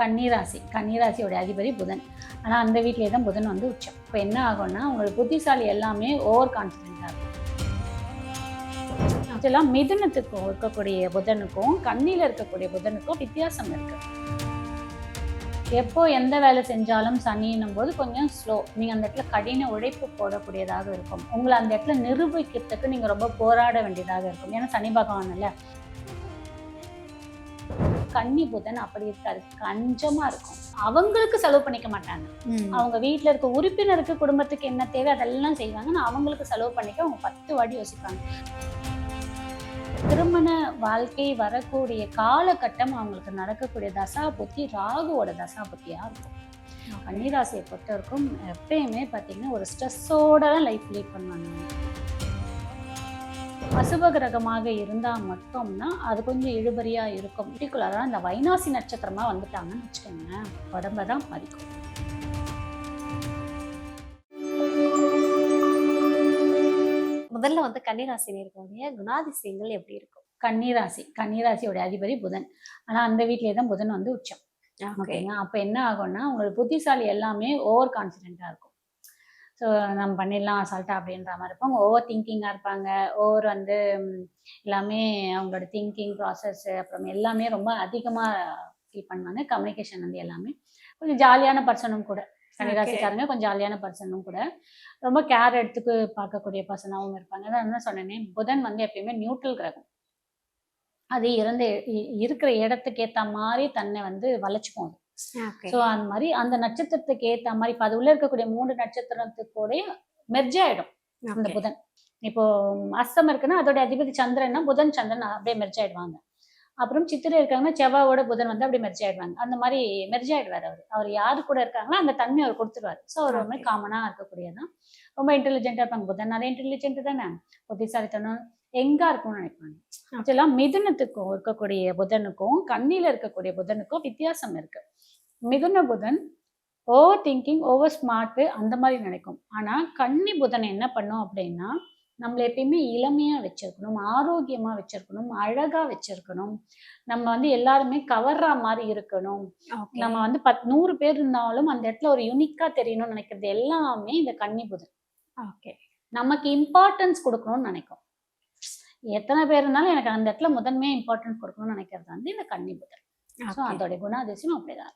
கன்னிராசி. கன்னிராசியோட அதிபதி புதன். ஆனால் அந்த வீட்டிலே தான் புதன் வந்து உச்சம். இப்போ என்ன ஆகும்னா உங்களுக்கு புத்திசாலி எல்லாமே ஓவர் கான்ஃபிடென்ட்டாக இருக்கும். ஆக்சுவலாக மிதுனத்துக்கும் இருக்கக்கூடிய புதனுக்கும் கண்ணியில் இருக்கக்கூடிய புதனுக்கும் வித்தியாசம் இருக்கு. எப்போ எந்த வேலை செஞ்சாலும் சனின்னும் போது கொஞ்சம் ஸ்லோ நீங்கள் அந்த இடத்துல கடின உழைப்பு போடக்கூடியதாக இருக்கும். உங்களை அந்த இடத்துல நிரூபிக்கிறதுக்கு நீங்கள் ரொம்ப போராட வேண்டியதாக இருக்கும். ஏன்னா சனி பகவான் இல்லை. கன்னி புதன் அப்படி இருக்காது. கஞ்சமா இருக்கும். அவங்களுக்கு செலவு பண்ணிக்க மாட்டாங்க. அவங்க வீட்ல இருக்க உறுப்பினருக்கு குடும்பத்துக்கு என்ன தேவை அதெல்லாம் செய்வாங்க நான் அவங்களுக்கு செலவு பண்ணிக்க அவங்க பத்து வாட்டி யோசிப்பாங்க. திருமண வாழ்க்கை வரக்கூடிய காலகட்டம் அவங்களுக்கு நடக்கக்கூடிய தசா புத்தி ராகுவோட தசா புத்தியா இருக்கும் கன்னிராசியை பொறுத்த வரைக்கும் எப்பயுமே பார்த்தீங்கன்னா ஒரு ஸ்ட்ரெஸ்ஸோட தான் லைஃப் லீட் பண்ணுவாங்க. அசுப கிரகமாக இருந்தால் மட்டும்னா அது கொஞ்சம் இழுபறியா இருக்கும். பர்டிகுலராக இந்த வைனாசி நட்சத்திரமா வந்துட்டாங்கன்னு வச்சுக்கோங்களேன். உடம்ப தான் பாதிக்கும். முதல்ல வந்து கன்னிராசினியர்களுடைய குணாதிசயங்கள் எப்படி இருக்கும்? கன்னிராசி கன்னிராசியோட அதிபதி புதன். ஆனால் அந்த வீட்டிலே தான் புதன் வந்து உச்சம். ஓகே. ஓகேங்க அப்போ என்ன ஆகும்னா உங்களுக்கு புத்திசாலி எல்லாமே ஓவர் கான்ஃபிடென்ட்டாக இருக்கும். ஸோ நம்ம பண்ணிடலாம் அசால்ட்டா அப்படின்ற மாதிரி இருப்பாங்க ஓவர் திங்கிங்காக இருப்பாங்க. ஓவர் வந்து எல்லாமே அவங்களோட திங்கிங் ப்ராசஸ் அப்புறம் எல்லாமே ரொம்ப அதிகமாக ஃபீல் பண்ணுவாங்க. கம்யூனிகேஷன் வந்து எல்லாமே. கொஞ்சம் ஜாலியான பர்சனும் கூட. கன்னிராசிக்காரங்க கொஞ்சம் ஜாலியான பர்சனும் கூட. ரொம்ப கேர் எடுத்துக்கு பார்க்கக்கூடிய பர்சனாகவும் இருப்பாங்க. அதான் என்ன சொன்னேனே புதன் வந்து எப்பயுமே நியூட்ரல் கிரகம். அது இறந்த இருக்கிற இடத்துக்கு ஏற்ற மாதிரி தன்னை வந்து வளைச்சுக்கும் அது. ஸோ அந்த மாதிரி அந்த நட்சத்திரத்துக்கு ஏற்ற மாதிரி இப்போ அது உள்ள இருக்கக்கூடிய மூன்று நட்சத்திரத்துக்கூட மெர்ஜ் ஆயிடும். அந்த புதன். இப்போ அஸ்தம் இருக்குன்னா அதோட அதிபதி சந்திரன்னா புதன் சந்திரன் அப்படியே மெர்ஜ் ஆயிடுவாங்க. அப்புறம் சித்திரை இருக்காங்கன்னா செவ்வாயோட புதன் வந்து அப்படியே மெர்ஜ் ஆயிடுவாங்க. அந்த மாதிரி மெர்ஜ் ஆயிடுவார் அவர். அவர் யாரு கூட இருக்காங்களோ அந்த தன்மை அவர் கொடுத்துருவார். ஸோ அவர் ரொம்ப. காமனாக இருக்கக்கூடியதான். ரொம்ப இன்டெலிஜென்ட்டாக இருப்பாங்க. புதன் நிறைய இன்டெலிஜென்ட் தானே? புத்திசாலித்தனம் எங்கா இருக்கும்னு நினைப்பாங்க. ஆக்சுவலாக மிதுனத்துக்கும் இருக்கக்கூடிய புதனுக்கும் கண்ணியில் இருக்கக்கூடிய புதனுக்கும் வித்தியாசம் இருக்கு. மிதுன புதன் ஓவர் திங்கிங் ஓவர் ஸ்மார்ட்டு அந்த மாதிரி நினைக்கும். ஆனால் கன்னி புதன் என்ன பண்ணும் அப்படின்னா நம்மளை எப்பயுமே இளமையாக வச்சிருக்கணும் ஆரோக்கியமாக வச்சிருக்கணும் அழகாக வச்சிருக்கணும். நம்ம வந்து எல்லாருமே கவர்ற மாதிரி இருக்கணும். நம்ம வந்து பத் நூறு பேர் இருந்தாலும் அந்த இடத்துல ஒரு யூனிக்காக தெரியணும்னு நினைக்கிறது எல்லாமே இந்த கன்னி புதன். ஓகே நமக்கு இம்பார்ட்டன்ஸ் கொடுக்கணும்னு நினைக்கும். எத்தனை பேர் இருந்தாலும் எனக்கு அந்த இடத்துல முதன்மையாக இம்பார்ட்டன்ஸ் கொடுக்கணும்னு நினைக்கிறது வந்து இந்த கன்னி புதன். ஸோ அதோட குணாதிசயம் அப்படிதான்.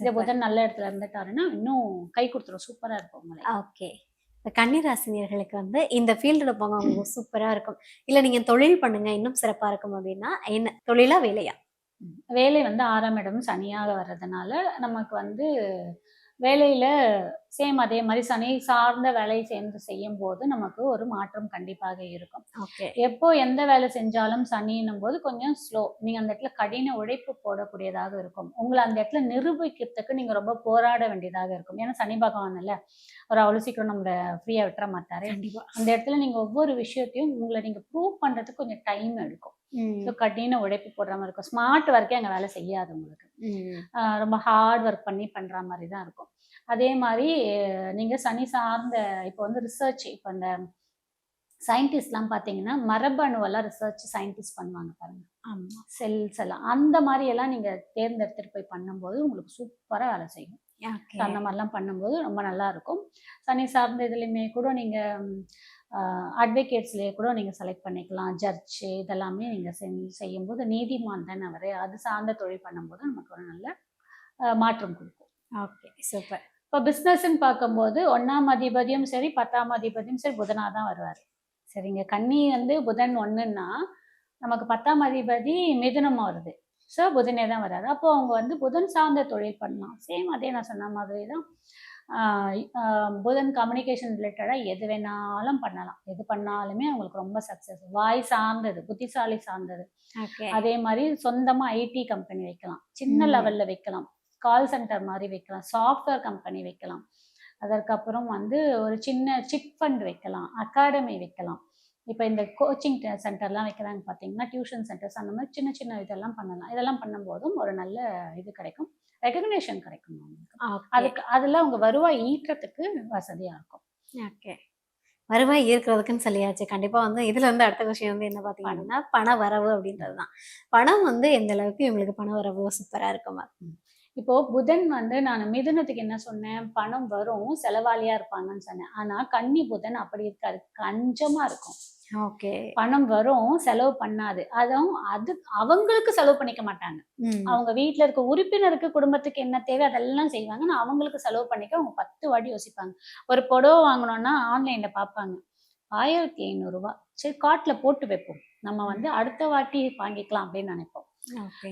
இந்த புதன் நல்ல இடத்துல இருந்துட்டாருன்னா இன்னும் கை கொடுத்துரும். சூப்பரா இருக்கும் உங்களை. ஓகே இந்த கன்னிராசினியர்களுக்கு வந்து இந்த ஃபீல்டில் போங்க உங்களுக்கு சூப்பரா இருக்கும். இல்ல நீங்க தொழில் பண்ணுங்க இன்னும் சிறப்பா இருக்கும் அப்படின்னா என்ன? தொழிலா வேலையா? வேலை வந்து ஆறாம் இடம் சனியாக வர்றதுனால நமக்கு வந்து வேலையில சேம் அதே மாதிரி சனி சார்ந்த வேலை சேர்ந்து செய்யும் போது நமக்கு ஒரு மாற்றம் கண்டிப்பாக இருக்கும். ஓகே எப்போ எந்த வேலை செஞ்சாலும் சனின்னும் போது கொஞ்சம் ஸ்லோ நீங்க அந்த இடத்துல கடின உழைப்பு போடக்கூடியதாக இருக்கும். உங்களை அந்த இடத்துல நிரூபிக்கிறதுக்கு நீங்க ரொம்ப போராட வேண்டியதாக இருக்கும். ஏன்னா சனி பகவான் இல்ல. அவர் அவ்வளவு சீக்கிரம் நம்மள ஃப்ரீயா விட்டுற மாட்டாரு. அந்த இடத்துல நீங்க ஒவ்வொரு விஷயத்தையும் உங்களை நீங்க ப்ரூவ் பண்றதுக்கு கொஞ்சம் டைம் எடுக்கும். ஸோ கடின உழைப்பு போடுற மாதிரி இருக்கும். ஸ்மார்ட் ஒர்க்கே அங்கே வேலை செய்யாது உங்களுக்கு. ரொம்ப ஹார்ட் ஒர்க் பண்ணி பண்ற மாதிரி தான் இருக்கும். அதே மாதிரி அஹ் நீங்க சனி சார்ந்த இப்போ வந்து ரிசர்ச் இப்போ இந்த சயின்டிஸ்ட்லாம் பார்த்தீங்கன்னா மரபணுவெல்லாம் ரிசர்ச் சயின்டிஸ்ட் பண்ணுவாங்க பாருங்க. ஆமா. செல்ஸ் எல்லாம். அந்த மாதிரி எல்லாம் நீங்க தேர்ந்தெடுத்துட்டு போய் பண்ணும்போது உங்களுக்கு சூப்பரா வேலை செய்யும். அந்த மாதிரிலாம் பண்ணும்போது ரொம்ப நல்லா இருக்கும். சனி சார்ந்த இதுலையுமே கூட நீங்க அட்வொகேட்ஸ்லேயே கூட நீங்க செலக்ட் பண்ணிக்கலாம். ஜட்ஜு இதெல்லாமே நீங்க செஞ்சு செய்யும்போது நீதிமான் தானே அவர். அது சார்ந்த தொழில் பண்ணும்போது நமக்கு ஒரு நல்ல மாற்றம் கொடுக்கும். ஓகே சூப்பர் இப்போ பிஸ்னஸ்ன்னு பார்க்கும்போது ஒன்றாம் அதிபதியும் சரி பத்தாம் அதிபதியும் சரி புதனாக தான் வருவார். சரிங்க. கன்னி வந்து புதன் ஒன்றுன்னா நமக்கு பத்தாம் அதிபதி மிதுனமாக வருது. ஸோ புதனே தான் வராது அப்போ அவங்க வந்து புதன் சார்ந்த தொழில் பண்ணலாம். சேம் அதே நான் சொன்ன மாதிரி தான் புதன் கம்யூனிகேஷன் ரிலேட்டடாக எது வேணாலும் பண்ணலாம். எது பண்ணாலுமே அவங்களுக்கு ரொம்ப சக்ஸஸ் வாய் சார்ந்தது புத்திசாலி சார்ந்தது. அதே மாதிரி சொந்தமா ஐடி கம்பெனி வைக்கலாம். சின்ன. லெவல்ல வைக்கலாம். கால் சென்டர் மாதிரி வைக்கலாம். சாஃப்ட்வேர் கம்பெனி வைக்கலாம். அதற்கப்புறம் வந்து ஒரு சின்ன சிட் ஃபண்ட் வைக்கலாம். அகாடமி வைக்கலாம். இப்போ இந்த கோச்சிங் சென்டர்லாம் வைக்கிறாங்க பார்த்தீங்கன்னா டியூஷன் சென்டர்ஸ் அந்த மாதிரி சின்ன சின்ன இதெல்லாம் பண்ணலாம். இதெல்லாம் பண்ணும்போதும் ஒரு நல்ல இது கிடைக்கும். ரெகக்னேஷன் கிடைக்கும் அவங்களுக்கு. அதுக்கு அதில் அவங்க வருவாய் ஈட்டுறதுக்கு வசதியாக இருக்கும். ஓகே வருவாய் ஈர்க்கிறதுக்குன்னு சொல்லியாச்சு. கண்டிப்பா வந்து இதுல வந்து அடுத்த விஷயம் வந்து என்ன பாத்தீங்கன்னா பண வரவு அப்படின்றது தான் பணம் வந்து எந்த அளவுக்கு இவங்களுக்கு பண வரவு சூப்பரா இருக்குமா இப்போ புதன் வந்து நான் மிதுனத்துக்கு என்ன சொன்னேன்? பணம் வரும் செலவாளியா இருப்பாங்கன்னு சொன்னேன். ஆனா கன்னி புதன் அப்படி இருக்காது. கஞ்சமா இருக்கும். ஓகே. பணம் வரும் செலவு பண்ணாது. அதுவும் அது அவங்களுக்கு செலவு பண்ணிக்க மாட்டாங்க. அவங்க வீட்ல இருக்க உறுப்பினருக்கு குடும்பத்துக்கு என்ன தேவை அதெல்லாம் செய்வாங்க நான் அவங்களுக்கு செலவு பண்ணிக்க அவங்க பத்து வாட்டி யோசிப்பாங்க. ஒரு புடவை வாங்கணும்னா ஆன்லைன்ல பார்ப்பாங்க. ஆயிரத்தி ஐநூறுரூவா சரி கார்ட்ல போட்டு வைப்போம். நம்ம வந்து அடுத்த வாட்டி வாங்கிக்கலாம் அப்படின்னு நினைப்போம்.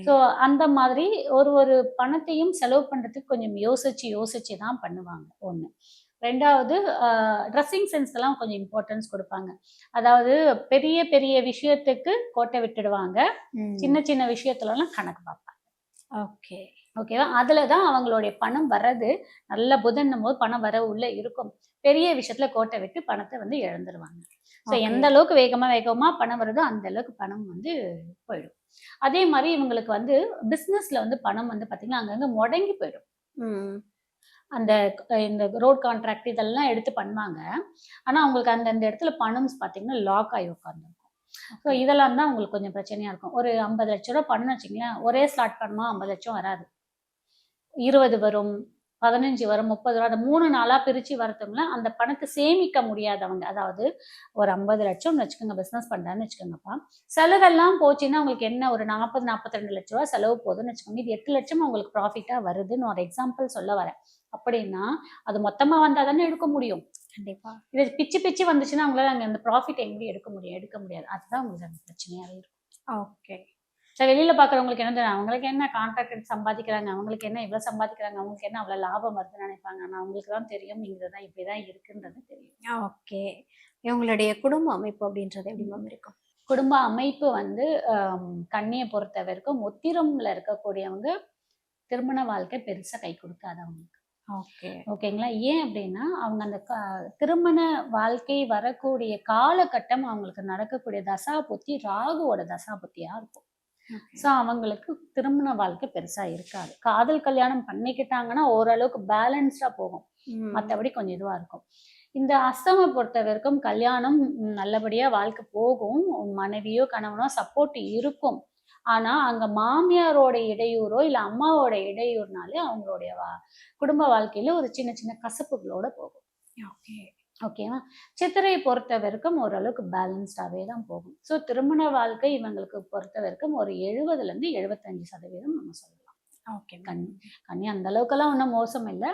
ஸோ அந்த மாதிரி ஒரு ஒரு பணத்தையும் செலவு பண்றதுக்கு கொஞ்சம் யோசிச்சு யோசிச்சு தான் பண்ணுவாங்க ஒண்ணு. ரெண்டாவது ட்ரெஸ்ஸிங் சென்ஸ்க்கெல்லாம் கொஞ்சம் இம்பார்ட்டன்ஸ் கொடுப்பாங்க. அதாவது பெரிய பெரிய விஷயத்துக்கு கோட்டை விட்டுடுவாங்க. சின்ன சின்ன விஷயத்துலலாம் கணக்கு பார்ப்பாங்க. ஓகே. ஓகேவா? அதுல தான் அவங்களுடைய பணம் வர்றது நல்ல புதன்னும் போது பணம் வர உள்ள இருக்கும். பெரிய விஷயத்துல கோட்டை விட்டு பணத்தை வந்து இழந்துருவாங்க. ஸோ. எந்த அளவுக்கு வேகமா வேகமா பணம் வருதோ அந்த அளவுக்கு பணம் வந்து போயிடும். அதே மாதிரி இவங்களுக்கு வந்து பிசினஸ்ல வந்து பணம் வந்து பாத்தீங்கன்னா அங்கங்க முடங்கி போயிடும். அந்த இந்த ரோட் கான்ட்ராக்ட் இதெல்லாம் எடுத்து பண்ணுவாங்க. ஆனா அவங்களுக்கு அந்த அந்த இடத்துல பணம் பாத்தீங்கன்னா லாக் ஆகி உட்காந்துருக்கும் ஸோ இதெல்லாம் தான் உங்களுக்கு கொஞ்சம் பிரச்சனையா இருக்கும். ஒரு ஐம்பது லட்ச ரூபா பண்ணு வச்சுங்களேன் ஒரே ஸ்லாட் பண்ணுமா? ஐம்பது லட்சம் வராது. இருபது வரும் பதினஞ்சு வரும் முப்பது வரும் அந்த மூணு நாளா பிரிச்சு வரதுக்குள்ள அந்த பணத்தை சேமிக்க முடியாதவங்க அதாவது ஒரு ஐம்பது லட்சம்னு வச்சுக்கோங்க பிசினஸ் பண்றான்னு வச்சுக்கோங்கப்பா. செலவெல்லாம் போச்சுன்னா உங்களுக்கு என்ன? ஒரு நாற்பது நாற்பத்தி ரெண்டு லட்ச ரூபா செலவு போகுதுன்னு வச்சுக்கோங்க. இது எட்டு லட்சம் உங்களுக்கு ப்ராஃபிட்டா வருதுன்னு ஒரு எக்ஸாம்பிள் சொல்ல வரேன். அப்படின்னா அது மொத்தமா வந்தா தானே எடுக்க முடியும். கண்டிப்பா. இது பிச்சு பிச்சு வந்துச்சுன்னா அவங்களால அங்க அந்த ப்ராஃபிட் எங்கேயும் எடுக்க முடியும் எடுக்க முடியாது. அதுதான் உங்களுக்கு அந்த பிரச்சனையாவே இருக்கும். ஓகே சரி வெளியில பாக்குறவங்களுக்கு என்ன தெரியும்? அவங்களுக்கு என்ன கான்ட்ராக்ட் எடுத்து சம்பாதிக்கிறாங்க? அவங்களுக்கு என்ன இவ்வளவு சம்பாதிக்கிறாங்க? அவங்களுக்கு என்ன அவ்வளவு லாபம் வருதுன்னு நினைப்பாங்க? ஆனா அவங்களுக்கு தான் தெரியும். இங்கதான் இப்படிதான் இருக்குன்றது தெரியும். ஓகே இவங்களுடைய குடும்ப அமைப்பு அப்படின்றது எப்படி மேம் இருக்கும்? குடும்ப அமைப்பு வந்து கன்னியை பொறுத்த வரைக்கும் உத்திரம்ல இருக்கக்கூடியவங்க திருமண வாழ்க்கை பெருசா கை கொடுக்காதவங்க ஓகே ஓகேங்களா? ஏன் அப்படின்னா அவங்க அந்த திருமண வாழ்க்கை வரக்கூடிய காலகட்டம் அவங்களுக்கு நடக்கக்கூடிய தசா புத்தி ராகுவோட தசா புத்தியா இருக்கும் ஸோ அவங்களுக்கு திருமண வாழ்க்கை பெருசா இருக்காது. காதல் கல்யாணம் பண்ணிக்கிட்டாங்கன்னா ஓரளவுக்கு பேலன்ஸ்டா போகும். மற்றபடி கொஞ்சம் இதுவா இருக்கும். இந்த அஸ்தமை பொறுத்த வரைக்கும் கல்யாணம் நல்லபடியா வாழ்க்கை போகும். மனைவியோ கணவனோ சப்போர்ட் இருக்கும். ஆனா அங்க மாமியாரோட இடையூறோ இல்ல அம்மாவோட இடையூறுனாலே அவங்களுடைய வா- குடும்ப வாழ்க்கையில ஒரு சின்ன சின்ன கசப்புகளோட போகும். ஓகே. ஓகேவா சித்திரையை பொறுத்த வரைக்கும் ஓரளவுக்கு பேலன்ஸ்டாகவே தான் போகும். ஸோ திருமண வாழ்க்கை இவங்களுக்கு பொறுத்த வரைக்கும் ஒரு எழுபதுல இருந்து எழுபத்தஞ்சு சதவீதம் நம்ம சொல்லலாம். ஓகே. கன்னி கன்னி அந்த அளவுக்கெல்லாம் ஒன்றும் மோசம் இல்லை.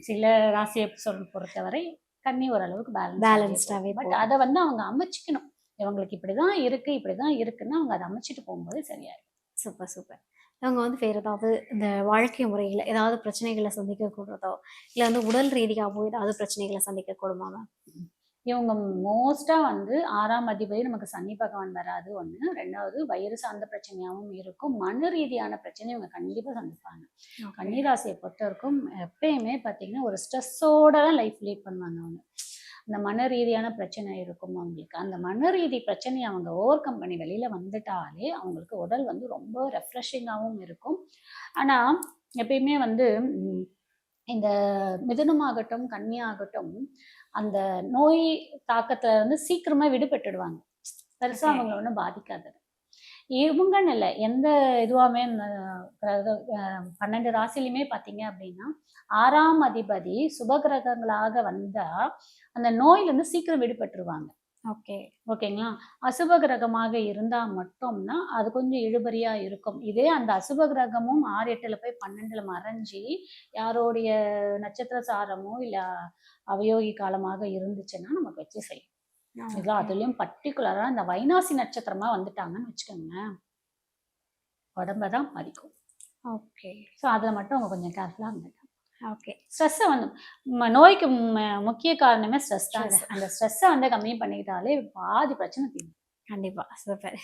சில ராசியை சொல் பொறுத்தவரை கன்னி ஓரளவுக்கு பேலன்ஸ் Balanced-ஆவே பட். அதை வந்து அவங்க அமைச்சிக்கணும். இவங்களுக்கு இப்படிதான் இருக்கு இப்படிதான் இருக்குன்னு அவங்க அதை அமைச்சிட்டு போகும்போது சரியாயிடும் சூப்பர் சூப்பர். அவங்க வந்து வேற ஏதாவது இந்த வாழ்க்கை முறையில ஏதாவது பிரச்சனைகளை சந்திக்க கூடுறதோ இல்ல வந்து உடல் ரீதியாகவோ ஏதாவது பிரச்சனைகளை சந்திக்க கூடுமா மேம் இவங்க மோஸ்டா வந்து ஆறாம் அதிபதி நமக்கு சனி பகவான் வராது ஒண்ணு. ரெண்டாவது வயிறு சார்ந்த பிரச்சனையாவும் இருக்கும். மன ரீதியான பிரச்சனை இவங்க கண்டிப்பா சந்திப்பாங்க. கன்னிராசியை பொறுத்த வரைக்கும் எப்பயுமே பார்த்தீங்கன்னா ஒரு ஸ்ட்ரெஸ்ஸோட தான் லைஃப் லீட் பண்ணுவாங்க அவங்க. அந்த மன ரீதியான பிரச்சனை இருக்கும் அவங்களுக்கு. அந்த மன ரீதி பிரச்சனையை அவங்க ஓவர் கம் பண்ணி வெளியில வந்துட்டாலே அவங்களுக்கு உடல் வந்து ரொம்ப ரெஃப்ரெஷிங்காகவும் இருக்கும். ஆனா எப்பயுமே வந்து இந்த மிதுனமாகட்டும் கன்னியாகட்டும் அந்த நோய் தாக்கத்துல இருந்து சீக்கிரமா விடுபட்டுடுவாங்க. பெருசா Okay. அவங்கள ஒன்றும் பாதிக்காது இவங்கன்னு இல்லை எந்த இதுவாமே பன்னெண்டு ராசிலையுமே பார்த்தீங்க அப்படின்னா ஆறாம் அதிபதி சுபகிரகங்களாக வந்தா அந்த நோயில இருந்து சீக்கிரம் விடுபட்டுருவாங்க. ஓகே. ஓகேங்களா? அசுப கிரகமாக இருந்தா மட்டும்தான் அது கொஞ்சம் இழுபறியா இருக்கும். இதே அந்த அசுப கிரகமும் ஆறு எட்டுல போய் பன்னெண்டுல மறைஞ்சி யாரோடைய நட்சத்திர சாரமோ இல்ல அவயோகி காலமாக இருந்துச்சுன்னா நமக்கு வச்சு செய்யும் இதெல்லாம் அதுலயும் பர்டிகுலரா இந்த வைனாசி நட்சத்திரமா வந்துட்டாங்கன்னு வச்சுக்கோங்களேன் உடம்ப தான் பாதிக்கும். ஓகே. ஸோ அதுல மட்டும் அவங்க கொஞ்சம் கேர்ஃபுல்லா இருந்துட்டாங்க ஓகே. ஸ்ட்ரெஸ்ஸை வந்து நோய்க்கு முக்கிய காரணமே ஸ்ட்ரெஸ் தான். அந்த ஸ்ட்ரெஸ்ஸை வந்து கம்மி பண்ணிக்கிட்டாலே பாதி பிரச்சனை தீரும் கண்டிப்பா சூப்பர்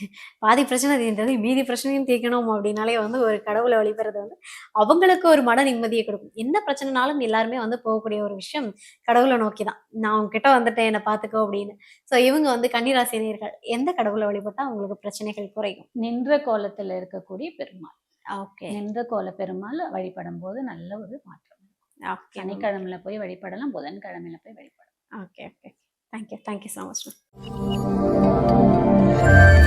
பாதி பிரச்சனை தீர்ந்தது மீதி பிரச்சனையும் தீர்க்கணும் அப்படின்னாலே வந்து ஒரு கடவுளை வழிபடுறது வந்து அவங்களுக்கு ஒரு மன நிம்மதியை கொடுக்கும். என்ன பிரச்சனைனாலும் எல்லாருமே வந்து போகக்கூடிய ஒரு விஷயம் கடவுளை நோக்கி தான் நான் உங்ககிட்ட வந்துட்டேன் என்னை பார்த்துக்கோ அப்படின்னு. ஸோ இவங்க வந்து கன்னிராசினியர்கள் எந்த கடவுளை வழிபட்டா அவங்களுக்கு பிரச்சனைகள் குறையும்? நின்ற கோலத்துல இருக்கக்கூடிய பெருமாள். ஓகே. நின்ற கோல பெருமாள் வழிபடும் போது நல்ல ஒரு மாற்றம். ஓகே. சனிக்கிழமையில போய் வழிபடலாம் புதன்கிழமையில போய் வழிபடலாம். Okay okay. Thank you thank you so much Bye.